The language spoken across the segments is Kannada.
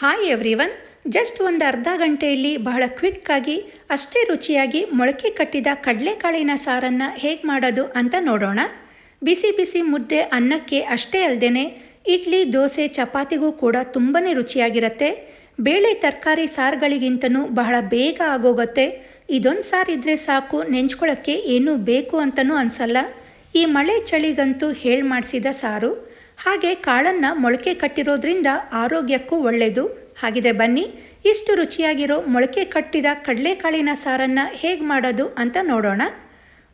ಹಾಯ್ ಎವ್ರಿವನ್ ಜಸ್ಟ್ ಒಂದು ಅರ್ಧ ಗಂಟೆಯಲ್ಲಿ ಬಹಳ ಕ್ವಿಕ್ಕಾಗಿ ಅಷ್ಟೇ ರುಚಿಯಾಗಿ ಮೊಳಕೆ ಕಟ್ಟಿದ ಕಡಲೆಕಾಳಿನ ಸಾರನ್ನು ಹೇಗೆ ಮಾಡೋದು ಅಂತ ನೋಡೋಣ. ಬಿಸಿ ಬಿಸಿ ಮುದ್ದೆ ಅನ್ನಕ್ಕೆ ಅಷ್ಟೇ ಅಲ್ಲದೆ ಇಡ್ಲಿ, ದೋಸೆ, ಚಪಾತಿಗೂ ಕೂಡ ತುಂಬಾ ರುಚಿಯಾಗಿರುತ್ತೆ. ಬೇಳೆ ತರಕಾರಿ ಸಾರುಗಳಿಗಿಂತನೂ ಬಹಳ ಬೇಗ ಆಗೋಗುತ್ತೆ. ಇದೊಂದು ಸಾರು ಇದ್ದರೆ ಸಾಕು ನೆಂಚ್ಕೊಳ್ಳೋಕ್ಕೆ ಏನೂ ಬೇಕು ಅಂತಲೂ ಅನಿಸಲ್ಲ. ಈ ಮಳೆ ಚಳಿಗಂತೂ ಹೇಳಿ ಮಾಡಿಸಿದ ಸಾರು. ಹಾಗೆ ಕಾಳನ್ನು ಮೊಳಕೆ ಕಟ್ಟಿರೋದ್ರಿಂದ ಆರೋಗ್ಯಕ್ಕೂ ಒಳ್ಳೆಯದು ಹಾಗಿದೆ ಬನ್ನಿ, ಇಷ್ಟು ರುಚಿಯಾಗಿರೋ ಮೊಳಕೆ ಕಟ್ಟಿದ ಕಡಲೆಕಾಳಿನ ಸಾರನ್ನು ಹೇಗೆ ಮಾಡೋದು ಅಂತ ನೋಡೋಣ.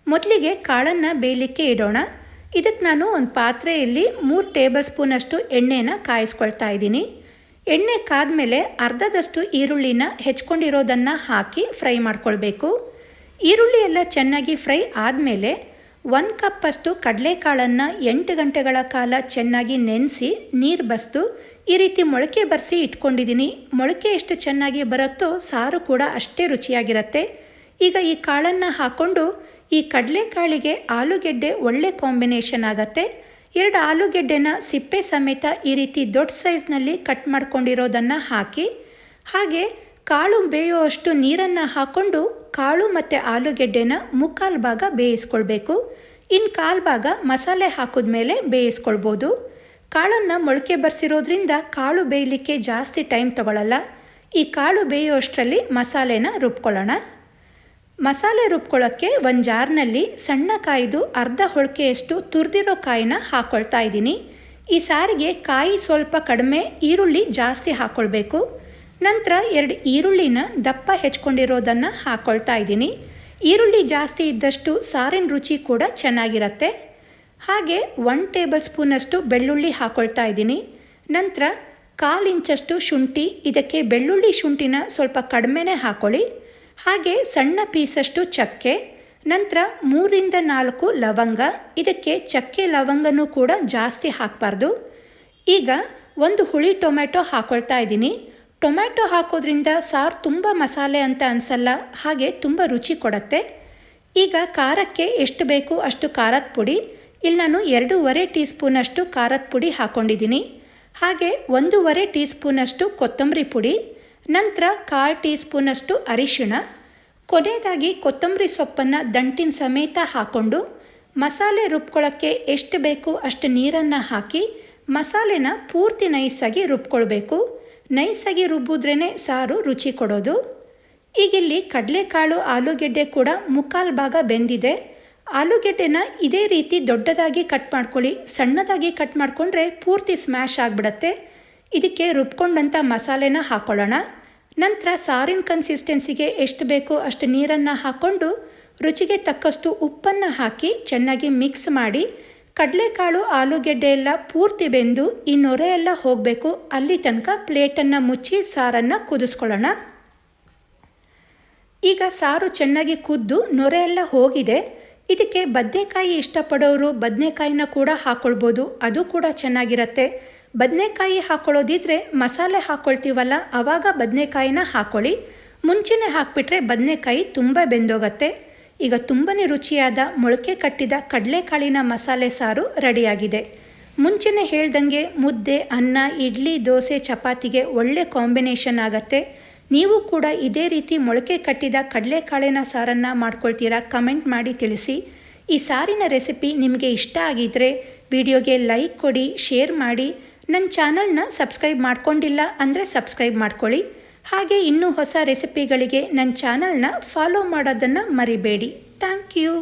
ಮೊದಲಿಗೆ ಕಾಳನ್ನು ಬೇಯಲಿಕ್ಕೆ ಇಡೋಣ. ಇದಕ್ಕೆ ನಾನು ಒಂದು ಪಾತ್ರೆಯಲ್ಲಿ ಮೂರು ಟೇಬಲ್ ಸ್ಪೂನಷ್ಟು ಎಣ್ಣೆನ ಕಾಯಿಸ್ಕೊಳ್ತಾ ಇದ್ದೀನಿ. ಎಣ್ಣೆ ಕಾದ್ಮೇಲೆ ಅರ್ಧದಷ್ಟು ಈರುಳ್ಳಿನ ಹೆಚ್ಕೊಂಡಿರೋದನ್ನು ಹಾಕಿ ಫ್ರೈ ಮಾಡ್ಕೊಳ್ಬೇಕು. ಈರುಳ್ಳಿ ಎಲ್ಲ ಚೆನ್ನಾಗಿ ಫ್ರೈ ಆದಮೇಲೆ ಒಂದು ಕಪ್ಪಷ್ಟು ಕಡಲೆಕಾಳನ್ನು ಎಂಟು ಗಂಟೆಗಳ ಕಾಲ ಚೆನ್ನಾಗಿ ನೆನೆಸಿ ನೀರು ಬಸ್ದು ಈ ರೀತಿ ಮೊಳಕೆ ಬರೆಸಿ ಇಟ್ಕೊಂಡಿದ್ದೀನಿ ಮೊಳಕೆ ಎಷ್ಟು ಚೆನ್ನಾಗಿ ಬರುತ್ತೋ ಸಾರು ಕೂಡ ಅಷ್ಟೇ ರುಚಿಯಾಗಿರುತ್ತೆ. ಈಗ ಈ ಕಾಳನ್ನು ಹಾಕ್ಕೊಂಡು ಈ ಕಡಲೆಕಾಳಿಗೆ ಆಲೂಗೆಡ್ಡೆ ಒಳ್ಳೆ ಕಾಂಬಿನೇಷನ್ ಆಗುತ್ತೆ. ಎರಡು ಆಲೂಗೆಡ್ಡೆನ ಸಿಪ್ಪೆ ಸಮೇತ ಈ ರೀತಿ ದೊಡ್ಡ ಸೈಜ್ನಲ್ಲಿ ಕಟ್ ಮಾಡ್ಕೊಂಡಿರೋದನ್ನು ಹಾಕಿ, ಹಾಗೆ ಕಾಳು ಬೇಯುವಷ್ಟು ನೀರನ್ನು ಹಾಕ್ಕೊಂಡು ಕಾಳು ಮತ್ತು ಆಲೂಗೆಡ್ಡೆನ ಮುಕ್ಕಾಲು ಭಾಗ ಬೇಯಿಸ್ಕೊಳ್ಬೇಕು. ಇನ್ನು ಕಾಲು ಭಾಗ ಮಸಾಲೆ ಹಾಕಿದ ಮೇಲೆ ಬೇಯಿಸ್ಕೊಳ್ಬೋದು. ಕಾಳನ್ನು ಮೊಳಕೆ ಬರ್ಸಿರೋದ್ರಿಂದ ಕಾಳು ಬೇಯಲಿಕ್ಕೆ ಜಾಸ್ತಿ ಟೈಮ್ ತಗೊಳ್ಳಲ್ಲ ಈ ಕಾಳು ಬೇಯುವಷ್ಟರಲ್ಲಿ ಮಸಾಲೆನ ರುಬ್ಕೊಳ್ಳೋಣ. ಮಸಾಲೆ ರುಬ್ಕೊಳ್ಳೋಕ್ಕೆ ಒಂದು ಜಾರ್ನಲ್ಲಿ ಸಣ್ಣ ಕಾಯ್ದು ಅರ್ಧ ಹೊಳಕೆಯಷ್ಟು ತುರಿದಿರೋ ಕಾಯಿನ ಹಾಕ್ಕೊಳ್ತಾ ಇದ್ದೀನಿ. ಈ ಸಾರಿಗೆ ಕಾಯಿ ಸ್ವಲ್ಪ ಕಡಿಮೆ ಈರುಳ್ಳಿ ಜಾಸ್ತಿ ಹಾಕ್ಕೊಳ್ಬೇಕು ನಂತರ ಎರಡು ಈರುಳ್ಳಿನ ದಪ್ಪ ಹೆಚ್ಕೊಂಡಿರೋದನ್ನು ಹಾಕ್ಕೊಳ್ತಾ ಇದ್ದೀನಿ. ಈರುಳ್ಳಿ ಜಾಸ್ತಿ ಇದ್ದಷ್ಟು ಸಾರಿನ ರುಚಿ ಕೂಡ ಚೆನ್ನಾಗಿರುತ್ತೆ. ಹಾಗೆ ಒನ್ ಟೇಬಲ್ ಸ್ಪೂನಷ್ಟು ಬೆಳ್ಳುಳ್ಳಿ ಹಾಕ್ಕೊಳ್ತಾ ಇದ್ದೀನಿ. ನಂತರ ಕಾಲು ಇಂಚಷ್ಟು ಶುಂಠಿ, ಇದಕ್ಕೆ ಬೆಳ್ಳುಳ್ಳಿ ಶುಂಠಿನ ಸ್ವಲ್ಪ ಕಡಿಮೆನೇ ಹಾಕ್ಕೊಳ್ಳಿ ಹಾಗೆ ಸಣ್ಣ ಪೀಸಷ್ಟು ಚಕ್ಕೆ, ನಂತರ ಮೂರಿಂದ ನಾಲ್ಕು ಲವಂಗ, ಇದಕ್ಕೆ ಚಕ್ಕೆ ಲವಂಗನೂ ಕೂಡ ಜಾಸ್ತಿ ಹಾಕಬಾರ್ದು. ಈಗ ಒಂದು ಹುಳಿ ಟೊಮೆಟೊ ಹಾಕ್ಕೊಳ್ತಾ ಇದ್ದೀನಿ. ಟೊಮೆಟೊ ಹಾಕೋದ್ರಿಂದ ಸಾರು ತುಂಬ ಮಸಾಲೆ ಅಂತ ಅನಿಸಲ್ಲ, ಹಾಗೆ ತುಂಬ ರುಚಿ ಕೊಡುತ್ತೆ. ಈಗ ಖಾರಕ್ಕೆ ಎಷ್ಟು ಬೇಕು ಅಷ್ಟು ಖಾರದ ಪುಡಿ, ಇಲ್ಲಿ ನಾನು ಎರಡೂವರೆ ಟೀ ಸ್ಪೂನಷ್ಟು ಖಾರದ ಪುಡಿ ಹಾಕ್ಕೊಂಡಿದ್ದೀನಿ ಹಾಗೆ ಒಂದೂವರೆ ಟೀ ಸ್ಪೂನಷ್ಟು ಕೊತ್ತಂಬರಿ ಪುಡಿ, ನಂತರ ಕಾಲು ಟೀ ಸ್ಪೂನಷ್ಟು ಅರಿಶಿಣ, ಕೊನೆಯದಾಗಿ ಕೊತ್ತಂಬರಿ ಸೊಪ್ಪನ್ನು ದಂಟಿನ ಸಮೇತ ಹಾಕ್ಕೊಂಡು ಮಸಾಲೆ ರುಬ್ಕೊಳ್ಳೋಕ್ಕೆ ಎಷ್ಟು ಬೇಕು ಅಷ್ಟು ನೀರನ್ನು ಹಾಕಿ ಮಸಾಲೆನ ಪೂರ್ತಿ ನೈಸಾಗಿ ರುಬ್ಕೊಳ್ಬೇಕು. ನೈಸಾಗಿ ರುಬ್ಬಿದ್ರೇ ಸಾರು ರುಚಿ ಕೊಡೋದು. ಈಗಿಲ್ಲಿ ಕಡಲೆಕಾಳು, ಆಲೂಗೆಡ್ಡೆ ಕೂಡ ಮುಕ್ಕಾಲು ಭಾಗ ಬೆಂದಿದೆ. ಆಲೂಗೆಡ್ಡೆನ ಇದೇ ರೀತಿ ದೊಡ್ಡದಾಗಿ ಕಟ್ ಮಾಡ್ಕೊಳ್ಳಿ. ಸಣ್ಣದಾಗಿ ಕಟ್ ಮಾಡಿಕೊಂಡ್ರೆ ಪೂರ್ತಿ ಸ್ಮ್ಯಾಶ್ ಆಗಿಬಿಡತ್ತೆ. ಇದಕ್ಕೆ ರುಬ್ಕೊಂಡಂಥ ಮಸಾಲೆನ ಹಾಕ್ಕೊಳ್ಳೋಣ ನಂತರ ಸಾರಿನ ಕನ್ಸಿಸ್ಟೆನ್ಸಿಗೆ ಎಷ್ಟು ಬೇಕೋ ಅಷ್ಟು ನೀರನ್ನು ಹಾಕ್ಕೊಂಡು ರುಚಿಗೆ ತಕ್ಕಷ್ಟು ಉಪ್ಪನ್ನು ಹಾಕಿ ಚೆನ್ನಾಗಿ ಮಿಕ್ಸ್ ಮಾಡಿ ಕಡಲೆಕಾಳು, ಆಲೂಗೆಡ್ಡೆ ಎಲ್ಲ ಪೂರ್ತಿ ಬೆಂದು ಈ ನೊರೆ ಎಲ್ಲ ಹೋಗಬೇಕು. ಅಲ್ಲಿ ತನಕ ಪ್ಲೇಟನ್ನು ಮುಚ್ಚಿ ಸಾರನ್ನು ಕುದಿಸ್ಕೊಳ್ಳೋಣ. ಈಗ ಸಾರು ಚೆನ್ನಾಗಿ ಕುದ್ದು ನೊರೆ ಎಲ್ಲ ಹೋಗಿದೆ. ಇದಕ್ಕೆ ಬದನೆಕಾಯಿ ಇಷ್ಟಪಡೋರು ಬದನೆಕಾಯಿನ ಕೂಡ ಹಾಕ್ಕೊಳ್ಬೋದು ಅದು ಕೂಡ ಚೆನ್ನಾಗಿರುತ್ತೆ. ಬದನೆಕಾಯಿ ಹಾಕ್ಕೊಳ್ಳೋದಿದ್ರೆ ಮಸಾಲೆ ಹಾಕ್ಕೊಳ್ತೀವಲ್ಲ ಆವಾಗ ಬದನೆಕಾಯಿನ ಹಾಕ್ಕೊಳ್ಳಿ ಮುಂಚೆನೇ ಹಾಕ್ಬಿಟ್ರೆ ಬದನೆಕಾಯಿ ತುಂಬ ಬೆಂದೋಗತ್ತೆ. ಈಗ ತುಂಬಾ ರುಚಿಯಾದ ಮೊಳಕೆ ಕಟ್ಟಿದ ಕಡಲೆಕಾಳಿನ ಮಸಾಲೆ ಸಾರು ರೆಡಿಯಾಗಿದೆ. ಮುಂಚೆನೇ ಹೇಳ್ದಂಗೆ ಮುದ್ದೆ, ಅನ್ನ, ಇಡ್ಲಿ, ದೋಸೆ, ಚಪಾತಿಗೆ ಒಳ್ಳೆ ಕಾಂಬಿನೇಷನ್ ಆಗತ್ತೆ. ನೀವು ಕೂಡ ಇದೇ ರೀತಿ ಮೊಳಕೆ ಕಟ್ಟಿದ ಕಡಲೆಕಾಳಿನ ಸಾರನ್ನು ಮಾಡ್ಕೊಳ್ತೀರಾ ಕಮೆಂಟ್ ಮಾಡಿ ತಿಳಿಸಿ. ಈ ಸಾರಿನ ರೆಸಿಪಿ ನಿಮಗೆ ಇಷ್ಟ ಆಗಿದ್ದರೆ ವಿಡಿಯೋಗೆ ಲೈಕ್ ಕೊಡಿ, ಶೇರ್ ಮಾಡಿ. ನನ್ನ ಚಾನಲ್ನ ಸಬ್ಸ್ಕ್ರೈಬ್ ಮಾಡ್ಕೊಂಡಿಲ್ಲ ಅಂದರೆ ಸಬ್ಸ್ಕ್ರೈಬ್ ಮಾಡ್ಕೊಳ್ಳಿ. ಹಾಗೆ ಇನ್ನೂ ಹೊಸ ರೆಸಿಪಿಗಳಿಗೆ ನನ್ನ ಚಾನಲ್ನ ಫಾಲೋ ಮಾಡೋದನ್ನು ಮರಿಬೇಡಿ. Thank you